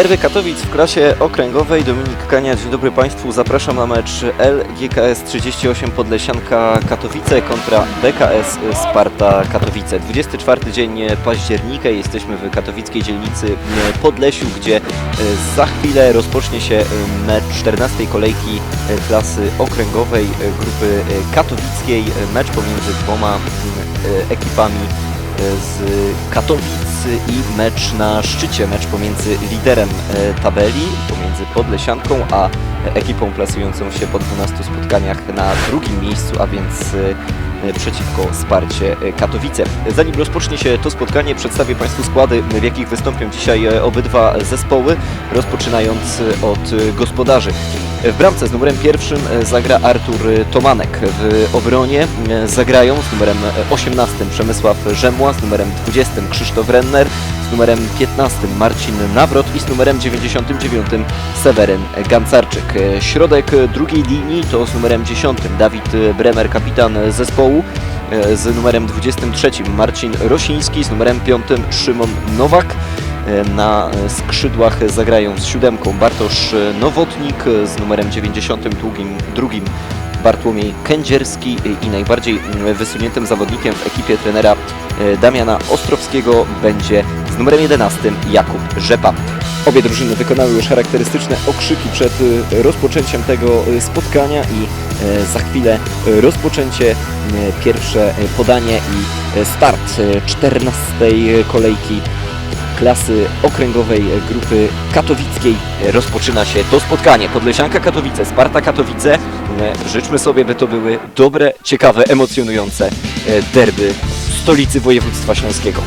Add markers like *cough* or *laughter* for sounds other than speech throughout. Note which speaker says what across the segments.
Speaker 1: Derby Katowic w klasie okręgowej. Dominik Kania, dzień dobry Państwu. Zapraszam na mecz LGKS 38 Podlesianka Katowice kontra BKS Sparta Katowice. 24 dzień października. Jesteśmy w katowickiej dzielnicy Podlesiu, gdzie e, za chwilę rozpocznie się e, mecz 14 kolejki e, klasy okręgowej grupy katowickiej. Mecz pomiędzy dwoma ekipami z Katowic i mecz na szczycie, mecz pomiędzy liderem e, tabeli, pomiędzy Podlesianką, a ekipą plasującą się po 12 spotkaniach na drugim miejscu, a więc e, przeciwko Sparcie e, Katowice. Zanim rozpocznie się to spotkanie, przedstawię Państwu składy, w jakich wystąpią dzisiaj e, obydwa zespoły, rozpoczynając e, od e, gospodarzy. W bramce z numerem pierwszym e, zagra Artur Tomanek. W obronie e, zagrają z numerem 18 Przemysław Rzemła, z numerem 20 Krzysztof Renner, z numerem 15 Marcin Nawrot i z numerem 99 Seweryn Gancarczyk. E, Środek drugiej linii to z numerem 10 Dawid Bremer, kapitan zespołu, e, z numerem 23 Marcin Rosiński, z numerem 5 Szymon Nowak. E, Na skrzydłach zagrają z siódemką Bartosz Nowotnik, z numerem 92 drugim Bartłomiej Kędzierski i najbardziej wysuniętym zawodnikiem w ekipie trenera e, Damiana Ostrowskiego będzie z numerem 11 Jakub Rzepa. Obie drużyny wykonały już charakterystyczne okrzyki przed e, rozpoczęciem tego e, spotkania i e, za chwilę e, rozpoczęcie, e, pierwsze e, podanie i e, start e, 14 kolejki klasy okręgowej grupy katowickiej rozpoczyna się to spotkanie. Podlesianka Katowice, Sparta Katowice. E, Życzmy sobie, by to były dobre, ciekawe, emocjonujące e, derby stolicy województwa śląskiego.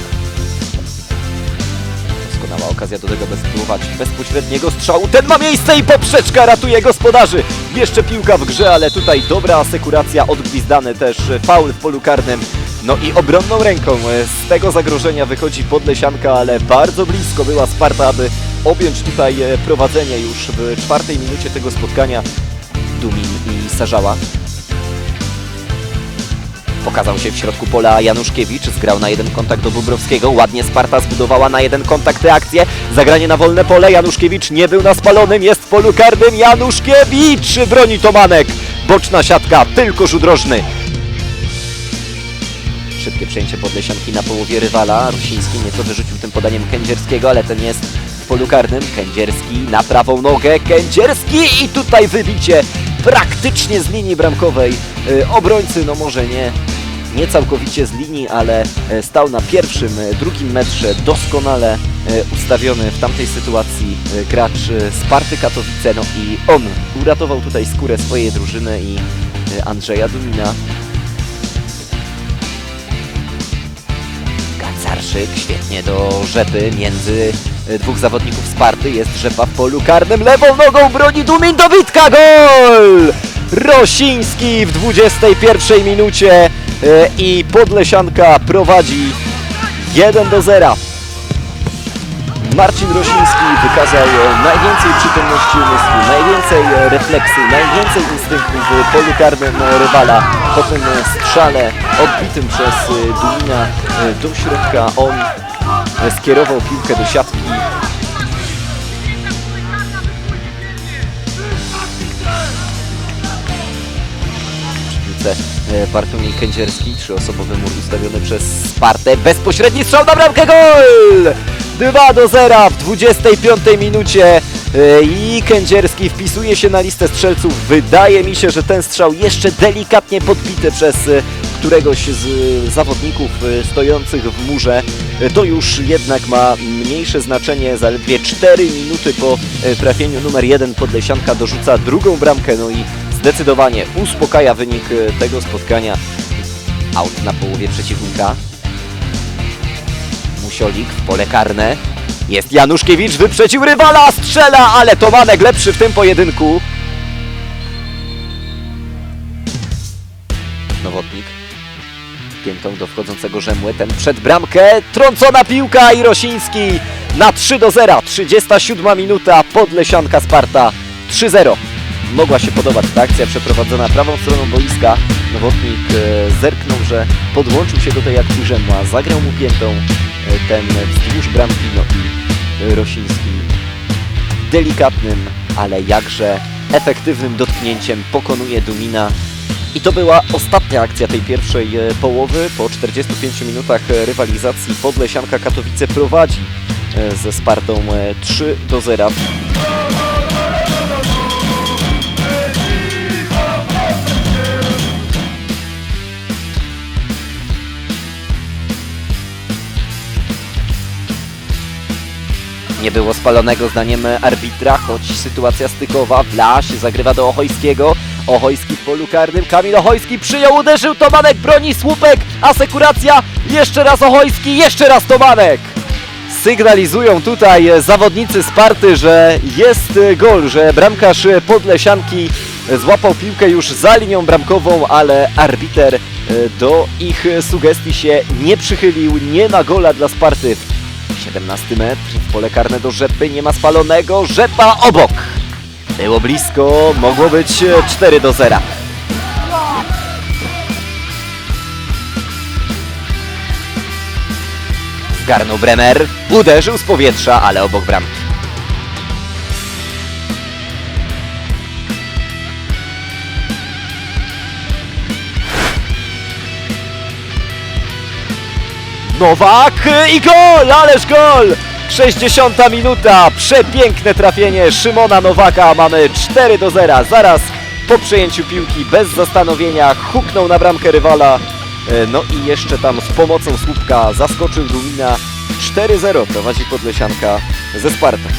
Speaker 1: Doskonała okazja do tego, by spróbować bezpośredniego strzału. Ten ma miejsce i poprzeczka ratuje gospodarzy. Jeszcze piłka w grze, ale tutaj dobra asekuracja, odgwizdany też faul w polu karnym. No i obronną ręką e, z tego zagrożenia wychodzi Podlesianka, ale bardzo blisko była Sparta, aby objąć tutaj e, prowadzenie już w czwartej minucie tego spotkania. Dumin i Sarzała. Pokazał się w środku pola Januszkiewicz, zgrał na jeden kontakt do Bubrowskiego, ładnie Sparta zbudowała na jeden kontakt reakcję, zagranie na wolne pole, Januszkiewicz nie był na spalonym, jest w polu karnym, Januszkiewicz broni Tomanek, boczna siatka, tylko rzut rożny. Szybkie przejęcie Podlesianki na połowie rywala, Rusiński nieco wyrzucił tym podaniem Kędzierskiego, ale ten jest w polu karnym, Kędzierski na prawą nogę, Kędzierski i tutaj wybicie praktycznie z linii bramkowej. Y, obrońcy, no może nie nie całkowicie z linii, ale e, stał na pierwszym, e, drugim metrze. Doskonale ustawiony w tamtej sytuacji gracz Sparty Katowice, no i on uratował tutaj skórę swojej drużyny i Andrzeja Dumina. Świetnie do Rzepy między e, dwóch zawodników Sparty, jest Rzepa w polu karnym, lewą nogą broni Dumin do Witka, gol! Rosiński w 21 minucie e, i Podlesianka prowadzi 1 do 0. Marcin Rosiński wykazał najwięcej przytomności umysłu, najwięcej refleksji, najwięcej instynktu w polu karnym rywala. Po tym e, strzale odbitym przez e, Dumina e, do środka on skierował piłkę do siatki. Bartłomiej Kędzierski, trzyosobowy mur ustawiony przez Spartę, bezpośredni strzał na bramkę, gol! 2 do 0 w 25 minucie i Kędzierski wpisuje się na listę strzelców. Wydaje mi się, że ten strzał jeszcze delikatnie podbity przez e, któregoś z e, zawodników e, stojących w murze. E, To już jednak ma mniejsze znaczenie. Zaledwie 4 minuty po e, trafieniu numer 1 Podlesianka dorzuca drugą bramkę, no i zdecydowanie uspokaja wynik e, tego spotkania. Aut na połowie przeciwnika. Musiolik w pole karne. Jest Januszkiewicz, wyprzedził rywala, strzela, ale Tomanek lepszy w tym pojedynku. Nowotnik. Piętą do wchodzącego Rzemły, ten przed bramkę, trącona piłka i Rosiński na 3 do 0. 37 minuta, Podlesianka Sparta 3-0. Mogła się podobać ta akcja przeprowadzona prawą stroną boiska. Nowotnik e, zerknął, że podłączył się do tej akcji Rzemła, zagrał mu piętą ten wzdłuż bramki, no i e, Rosiński delikatnym, ale jakże efektywnym dotknięciem pokonuje Dumina. I to była ostatnia akcja tej pierwszej e, połowy. Po 45 minutach e, rywalizacji Podlesianka Katowice prowadzi e, ze Spartą e, 3 do 0. Nie było spalonego zdaniem arbitra, choć sytuacja stykowa. Blaś zagrywa do Ochojskiego. Ochojski w polu karnym. Kamil Ochojski przyjął, uderzył. Tomanek broni, słupek, asekuracja. Jeszcze raz Ochojski, jeszcze raz Tomanek. Sygnalizują tutaj zawodnicy Sparty, że jest gol, że bramkarz Podlesianki złapał piłkę już za linią bramkową, ale arbiter do ich sugestii się nie przychylił. Nie ma gola dla Sparty. 17 metr, w pole karne do Rzepy, nie ma spalonego, Rzepa obok. Było blisko, mogło być e, 4 do 0. Zgarnął Bremer, uderzył z powietrza, ale obok bramki. Nowak i gol, ależ gol! 60 minuta, przepiękne trafienie Szymona Nowaka, mamy 4 do 0, zaraz po przejęciu piłki bez zastanowienia huknął na bramkę rywala, E, no i jeszcze tam z pomocą słupka zaskoczył Dumina. 4-0, prowadzi Podlesianka ze Spartą.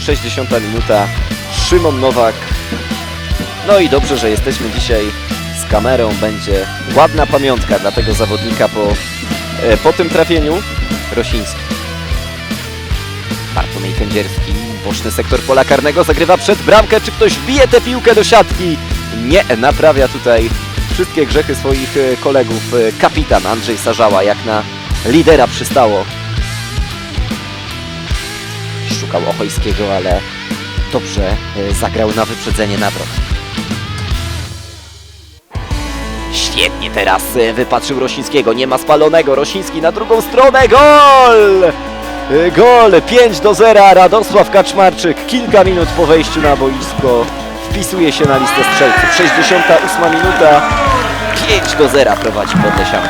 Speaker 1: 60 minuta, Szymon Nowak, no i dobrze, że jesteśmy dzisiaj. Z kamerą, będzie ładna pamiątka dla tego zawodnika po Po tym trafieniu Rosiński. Bartłomiej Kędzierski, boczny sektor pola karnego, zagrywa przed bramkę. Czy ktoś wbije tę piłkę do siatki? Nie, naprawia tutaj wszystkie grzechy swoich e, kolegów. E, Kapitan Andrzej Sarzała, jak na lidera przystało. Szukał Ochojskiego, ale dobrze e, zagrał na wyprzedzenie nawrot. Świetnie teraz e, wypatrzył Rosińskiego, nie ma spalonego, Rosiński na drugą stronę, gol! E, Gol, 5 do 0, Radosław Kaczmarczyk, kilka minut po wejściu na boisko, wpisuje się na listę strzelców, 68 minuta, 5 do 0 prowadzi Podlesianka.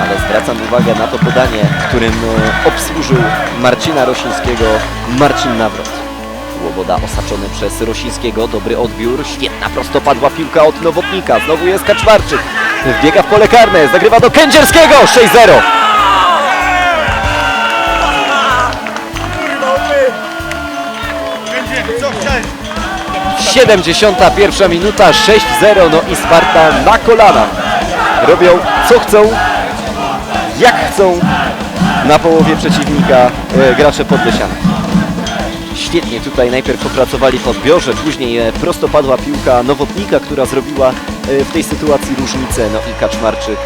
Speaker 1: Ale zwracam uwagę na to podanie, którym e, obsłużył Marcina Rosińskiego Marcin Nawrot. Łoboda osaczony przez Rosińskiego, dobry odbiór, świetna prostopadła piłka od Nowotnika, znowu jest Kaczmarczyk, wbiega w pole karne, zagrywa do Kędzierskiego, 6-0. 71 minuta, 6-0, no i Sparta na kolana. Robią co chcą, jak chcą na połowie przeciwnika e, gracze Podlesianki. Świetnie tutaj najpierw popracowali w odbiorze, później e, prostopadła piłka Nowotnika, która zrobiła e, w tej sytuacji różnicę. No i Kaczmarczyk,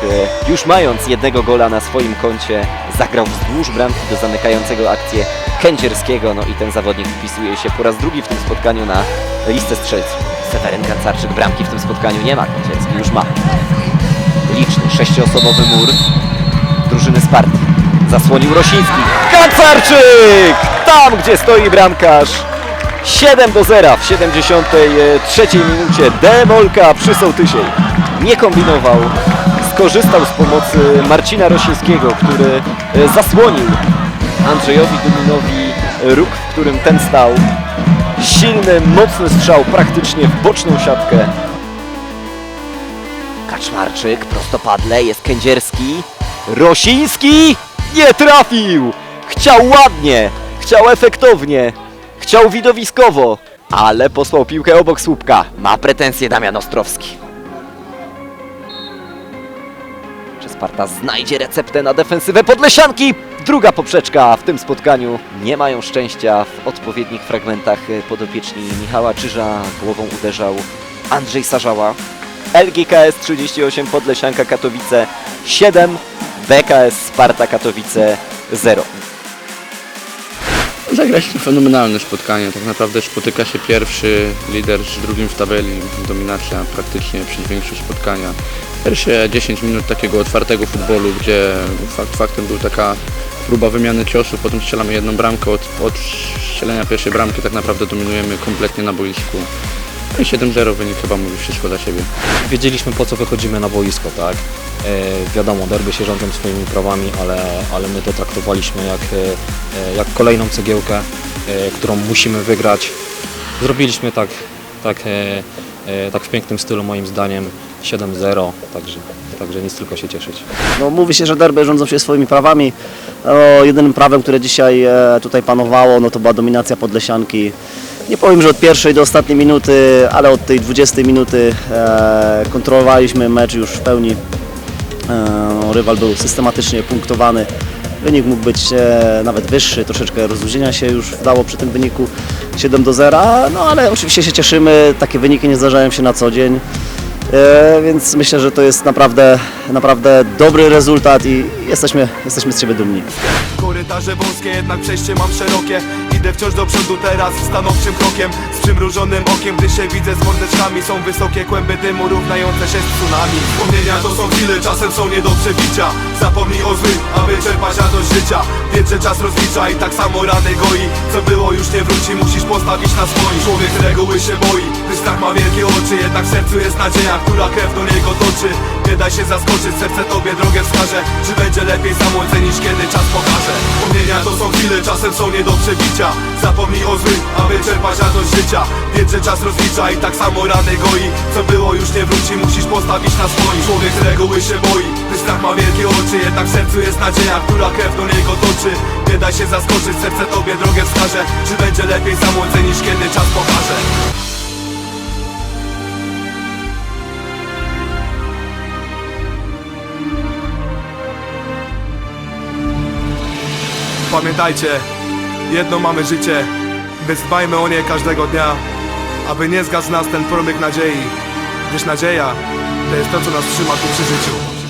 Speaker 1: e, już mając jednego gola na swoim koncie, zagrał wzdłuż bramki do zamykającego akcję Kędzierskiego. No i ten zawodnik wpisuje się po raz drugi w tym spotkaniu na listę strzelców. Seweryn Kancarczyk bramki w tym spotkaniu nie ma, Kędzierski już ma. Liczny, sześcioosobowy mur drużyny Sparty. Zasłonił Rosiński. Kancarczyk! Tam, gdzie stoi bramkarz. 7 do 0 w 73 minucie. Demolka przy Sołtysiej. Nie kombinował. Skorzystał z pomocy Marcina Rosińskiego, który e, zasłonił Andrzejowi Duminowi róg, w którym ten stał. Silny, mocny strzał praktycznie w boczną siatkę. Kaczmarczyk, prostopadle, jest Kędzierski. Rosiński nie trafił! Chciał ładnie, chciał efektownie, chciał widowiskowo, ale posłał piłkę obok słupka. Ma pretensje Damian Ostrowski. Czy Sparta znajdzie receptę na defensywę Podlesianki? Druga poprzeczka w tym spotkaniu. Nie mają szczęścia w odpowiednich fragmentach podopieczni Michała Czyża. Głową uderzał Andrzej Sarzała. LGKS 38 Podlesianka Katowice 7, BKS Sparta Katowice 0. *laughs*
Speaker 2: Zagraliśmy fenomenalne spotkanie. Tak naprawdę spotyka się pierwszy lider z drugim w tabeli. Dominacja praktycznie przez większość spotkania. Pierwsze 10 minut takiego otwartego futbolu, gdzie fakt faktem był taka próba wymiany ciosu, potem strzelamy jedną bramkę. Od, od strzelenia pierwszej bramki tak naprawdę dominujemy kompletnie na boisku. No i 7-0 wynik chyba mówi wszystko za siebie.
Speaker 3: Wiedzieliśmy po co wychodzimy na boisko, tak? E, wiadomo, derby się rządzą swoimi prawami, ale, ale my to traktowaliśmy jak, e, e, jak kolejną cegiełkę, e, którą musimy wygrać. Zrobiliśmy tak, tak, e, e, tak w pięknym stylu moim zdaniem 7-0, także, także nic tylko się cieszyć.
Speaker 4: No, mówi się, że derby rządzą się swoimi prawami. O, jedynym prawem, które dzisiaj e, tutaj panowało, no to była dominacja Podlesianki. Nie powiem, że od pierwszej do ostatniej minuty, ale od tej 20 minuty e, kontrolowaliśmy mecz już w pełni. E, rywal był systematycznie punktowany. Wynik mógł być e, nawet wyższy, troszeczkę rozluźnienia się już dało przy tym wyniku 7 do 0, no ale oczywiście się cieszymy, takie wyniki nie zdarzają się na co dzień. E, więc myślę, że to jest naprawdę, naprawdę dobry rezultat i jesteśmy, jesteśmy z siebie dumni.
Speaker 5: Korytarze wąskie, jednak przejście mam szerokie. Idę wciąż do przodu teraz stanowczym krokiem. Z przymrużonym okiem, gdy się widzę z mordeczkami Są wysokie kłęby dymu równające się z tsunami. Wspomnienia to są chwile, czasem są nie do przebicia. Zapomnij o aby czerpać radość życia. Wiedz, że czas rozlicza i tak samo rany goi. Co było już nie wróci, musisz postawić na swoim. Człowiek reguły się boi, gdy strach ma wielkie oczy Jednak w sercu jest nadzieja, która krew do niego toczy. Nie daj się zaskoczyć, serce tobie drogę wskaże. Czy będzie lepiej samolce niż kiedy czas pokaże? Wspomnienia to są chwile, czasem są nie do przebicia. Zapomnij o złym, aby czerpać radość życia. Wiedz, że czas rozlicza i tak samo rany goi. Co było już nie wróci, musisz postawić na swoim. Człowiek z reguły się boi, gdy strach ma wielkie oczy. Jednak w sercu jest nadzieja, która krew do niego toczy. Nie daj się zaskoczyć, serce tobie drogę wskaże. Czy będzie lepiej samolce niż kiedy czas pokaże Pamiętajcie, jedno mamy życie, więc dbajmy o nie każdego dnia, aby nie zgasł nas ten promyk nadziei, gdyż nadzieja to jest to, co nas trzyma tu przy życiu.